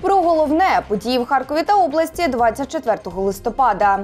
Про головне події в Харкові та області 24 листопада.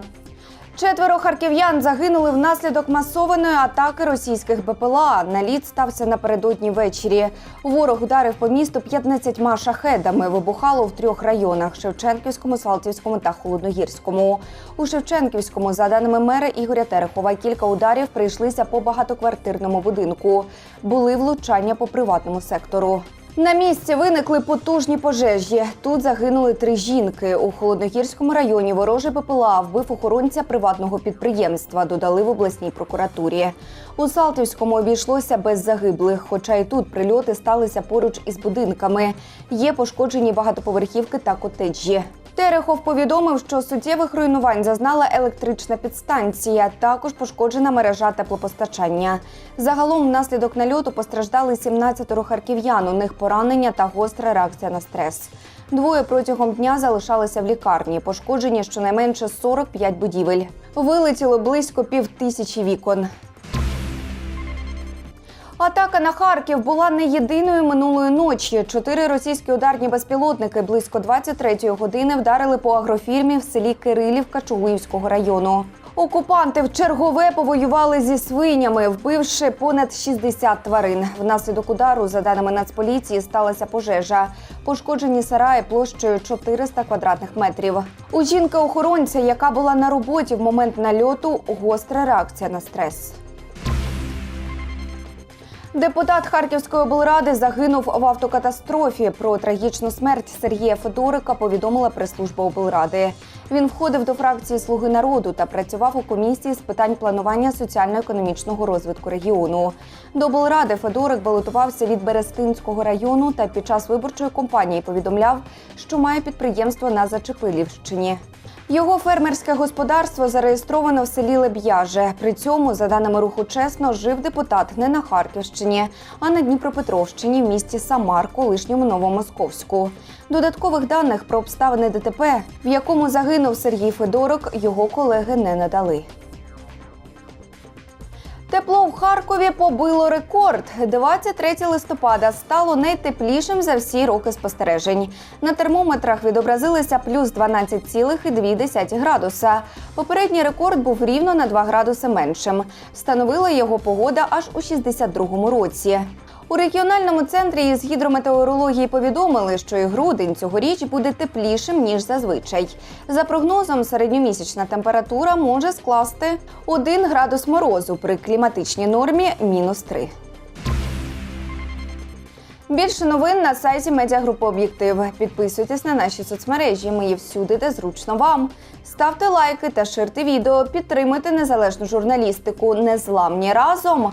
Четверо харків'ян загинули внаслідок масованої атаки російських БПЛА. Наліт стався напередодні ввечері. Ворог ударив по місту 15 шахедами. Вибухало в трьох районах: Шевченківському, Салтівському та Холодногірському. У Шевченківському, за даними мера Ігоря Терехова, кілька ударів прийшлися по багатоквартирному будинку. Були влучання по приватному сектору. На місці виникли потужні пожежі. Тут загинули три жінки. У холодногірському районі ворожий ППЛА вбив охоронця приватного підприємства. Додали в обласній прокуратурі. У Салтівському обійшлося без загиблих, хоча і тут прильоти сталися поруч із будинками. Є пошкоджені багатоповерхівки та котеджі. Терехов повідомив, що суттєвих руйнувань зазнала електрична підстанція. Також пошкоджена мережа теплопостачання. Загалом, внаслідок нальоту постраждали 17 харків'ян. У них поранення та гостра реакція на стрес. Двоє протягом дня залишалися в лікарні. Пошкоджені щонайменше 45 будівель. Вилетіло близько пів тисячі вікон. Атака на Харків була не єдиною минулої ночі. Чотири російські ударні безпілотники близько 23-ї години вдарили по агрофірмі в селі Кирилівка Чугуївського району. Окупанти в чергове повоювали зі свинями, вбивши понад 60 тварин. Внаслідок удару, за даними Нацполіції, сталася пожежа. Пошкоджені сараї площею 400 квадратних метрів. У жінки-охоронця, яка була на роботі в момент нальоту, гостра реакція на стрес. Депутат Харківської облради загинув в автокатастрофі. Про трагічну смерть Сергія Федорика повідомила прес-служба облради. Він входив до фракції Слуги народу та працював у комісії з питань планування соціально-економічного розвитку регіону. До облради Федорик балотувався від Берестинського району та під час виборчої кампанії повідомляв, що має підприємство на Зачепилівщині. Його фермерське господарство зареєстровано в селі Леб'яже. При цьому, за даними руху чесно, жив депутат не на Харківщині, а на Дніпропетровщині в місті Самар, колишньому Новомосковську. Додаткових даних про обставини ДТП, в якому загинув Сергій Федорок, його колеги не надали. Тепло в Харкові побило рекорд. 23 листопада стало найтеплішим за всі роки спостережень. На термометрах відобразилися плюс 12,2 градуса. Попередній рекорд був рівно на 2 градуси меншим. Встановила його погода аж у 62-му році. У регіональному центрі із гідрометеорології повідомили, що і грудень цьогоріч буде теплішим ніж зазвичай. За прогнозом, середньомісячна температура може скласти 1 градус морозу при кліматичній нормі мінус 3. Більше новин на сайті медіагрупи Об'єктив. Підписуйтесь на наші соцмережі. Ми є всюди, де зручно вам. Ставте лайки та ширте відео. Підтримуйте незалежну журналістику. Незламні разом.